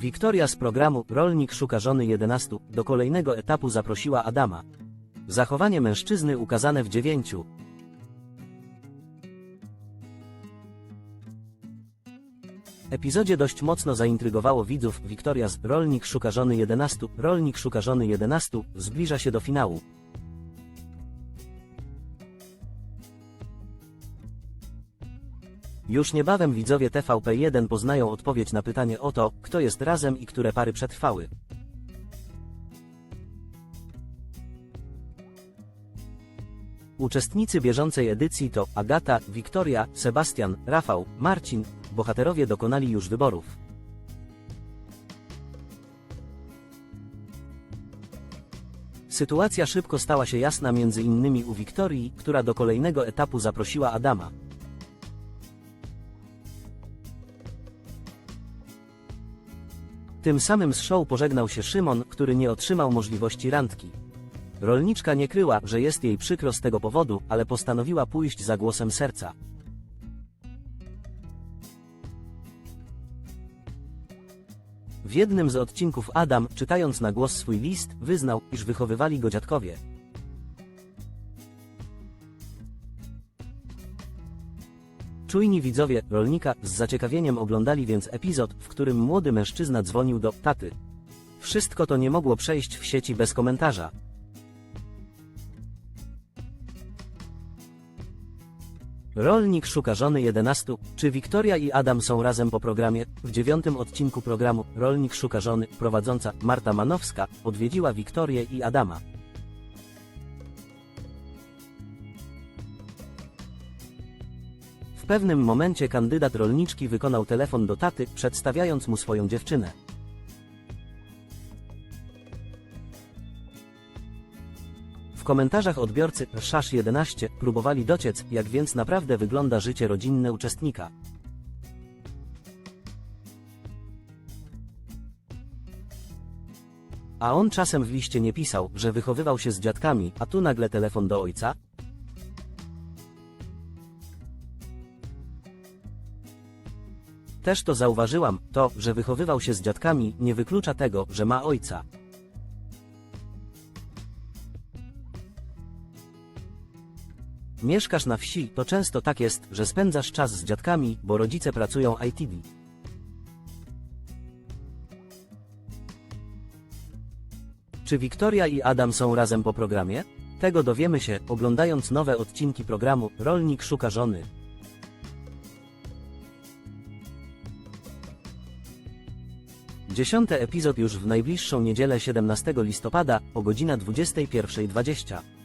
Wiktoria z programu Rolnik szuka żony 11 do kolejnego etapu zaprosiła Adama. Zachowanie mężczyzny ukazane w dziewięciu. Epizodzie dość mocno zaintrygowało widzów Wiktoria z Rolnik szuka żony 11. Rolnik szuka żony 11 zbliża się do finału. Już niebawem widzowie TVP1 poznają odpowiedź na pytanie o to, kto jest razem i które pary przetrwały. Uczestnicy bieżącej edycji to Agata, Wiktoria, Sebastian, Rafał, Marcin. Bohaterowie dokonali już wyborów. Sytuacja szybko stała się jasna między innymi u Wiktorii, która do kolejnego etapu zaprosiła Adama. Tym samym z show pożegnał się Szymon, który nie otrzymał możliwości randki. Rolniczka nie kryła, że jest jej przykro z tego powodu, ale postanowiła pójść za głosem serca. W jednym z odcinków Adam, czytając na głos swój list, wyznał, iż wychowywali go dziadkowie. Czujni widzowie rolnika z zaciekawieniem oglądali więc epizod, w którym młody mężczyzna dzwonił do taty. Wszystko to nie mogło przejść w sieci bez komentarza. Rolnik szuka żony 11. Czy Wiktoria i Adam są razem po programie? W dziewiątym odcinku programu Rolnik szuka żony prowadząca Marta Manowska odwiedziła Wiktorię i Adama. Pewnym momencie kandydat rolniczki wykonał telefon do taty, przedstawiając mu swoją dziewczynę. W komentarzach odbiorcy Szasz11 próbowali dociec, jak więc naprawdę wygląda życie rodzinne uczestnika. A on czasem w liście nie pisał, że wychowywał się z dziadkami, a tu nagle telefon do ojca? Też to zauważyłam, to, że wychowywał się z dziadkami, nie wyklucza tego, że ma ojca. Mieszkasz na wsi, to często tak jest, że spędzasz czas z dziadkami, bo rodzice pracują ITV. Czy Wiktoria i Adam są razem po programie? Tego dowiemy się, oglądając nowe odcinki programu Rolnik szuka żony. Dziesiąty epizod już w najbliższą niedzielę 17 listopada o godzina 21.20.